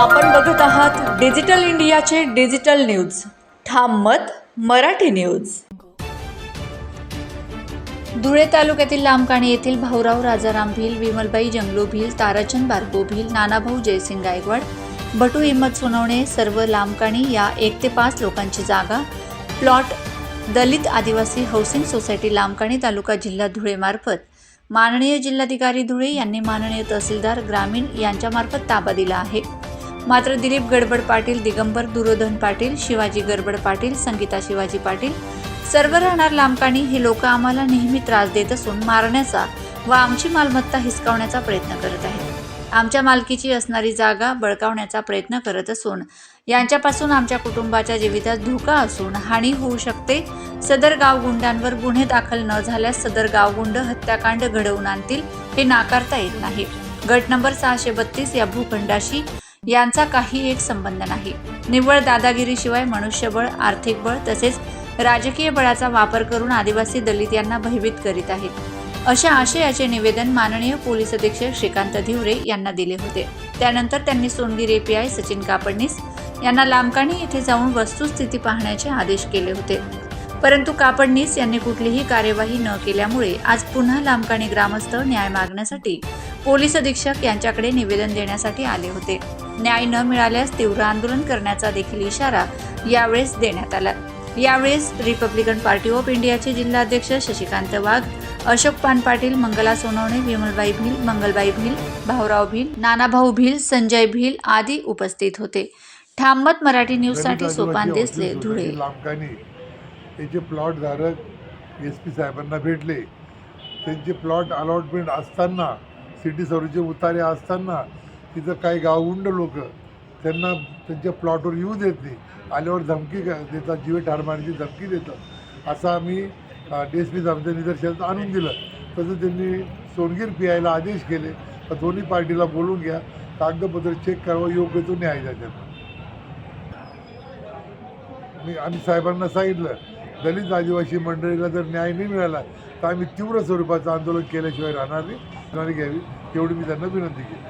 आपण बघत आहात डिजिटल इंडियाचे डिजिटल न्यूज. ठाम मत मराठी न्यूज. धुळे तालुक्यातील लांबकाणी येथील भाऊराव राजाराम भील विमलबाई जंगलो भील ताराचंद बारको भील नानाभाऊ जयसिंग गायकवाड भटू हिम्मत सोनवणे सर्व लांबकाणी या एक ते पाच लोकांची जागा. प्लॉट दलित आदिवासी हाऊसिंग सोसायटी लांबकाणी तालुका जिल्हा धुळेमार्फत माननीय जिल्हाधिकारी धुळे यांनी माननीय तहसीलदार ग्रामीण यांच्यामार्फत ताबा दिला आहे. मात्र दिलीप गडबड पाटील दिगंबर दुरोधन पाटील शिवाजी गडबड पाटील संगीता शिवाजी पाटील सर्व राहणार लांबकाणी हे लोक आम्हाला नेहमी त्रास देत असून मारण्याचा व आमची मालमत्ता हिसकावण्याचा प्रयत्न करत आहेत. आमच्या मालकीची असणारी जागा बळकावण्याचा प्रयत्न करत असून यांच्यापासून आमच्या कुटुंबाच्या जीवितात धोका असून हानी होऊ शकते. सदर गावगुंडांवर गुन्हे दाखल न झाल्यास सदर गावगुंड हत्याकांड घडवून आणतील हे नाकारता येत नाही. गट नंबर सहाशे बत्तीस या भूखंडाशी यांचा काही एक संबंध नाही. निव्वळ दादागिरीशिवाय मनुष्यबळ आर्थिक बळ तसेच राजकीय बळाचा वापर करून आदिवासी दलित यांना भयभीत करीत आहेत. अशा आशयाचे निवेदन माननीय पोलीस अधीक्षक श्रीकांत धिवरे यांना दिले होते. त्यानंतर त्यांनी सोनगिरी एपीआय सचिन कापडणीस यांना लांबकाणी येथे जाऊन वस्तुस्थिती पाहण्याचे आदेश केले होते. परंतु कापडणीस यांनी कुठलीही कार्यवाही न केल्यामुळे आज पुन्हा लांबकाणी ग्रामस्थ न्याय मागण्यासाठी पोलीस अधीक्षक यांच्याकडे निवेदन देण्यासाठी आले होते. न्याय न मिळाल्यास तीव्र आंदोलन करण्याचा देखील इशारा यावेळेस देण्यात आला. यावेळेस रिपब्लिकन पार्टी ऑफ इंडियाचे जिल्हाध्यक्ष शशिकांत वाघ अशोक पान पाटील मंगला सोनवणे विमलबाई भील मंगलबाई भील भाऊराव भील नानाभाऊ भील संजय भील आदी उपस्थित होते. ठाममत मराठी न्यूजसाठी सोपान देसले धुळे. लांबकानी त्याचे प्लॉट धारक एस पी साहेबांना भेटले त्यांचे प्लॉट अलॉटमेंट असताना सिटी सर्व्हिसचे उतारे असताना तिथं काही गावगुंड लोक त्यांना त्यांच्या प्लॉटवर येऊ देत नाही. आल्यावर धमकी देतात जीवे ठार मारण्याची धमकी देतात. असं आम्ही डी एस पी साहेबांच्या निदर्शनात आणून दिलं. तसं त्यांनी सोनगीर पी आयला आदेश केले. तर दोन्ही पार्टीला बोलून घ्या. कागदपत्र चेक करावं योग्य तो न्याय द्या त्यांना. मी आम्ही साहेबांना सांगितलं दलित आदिवासी मंडळीला जर न्याय नाही मिळाला तर आम्ही तीव्र स्वरूपाचं आंदोलन केल्याशिवाय राहणार नाही. घ्यावी एवढी मी त्यांना विनंती केली.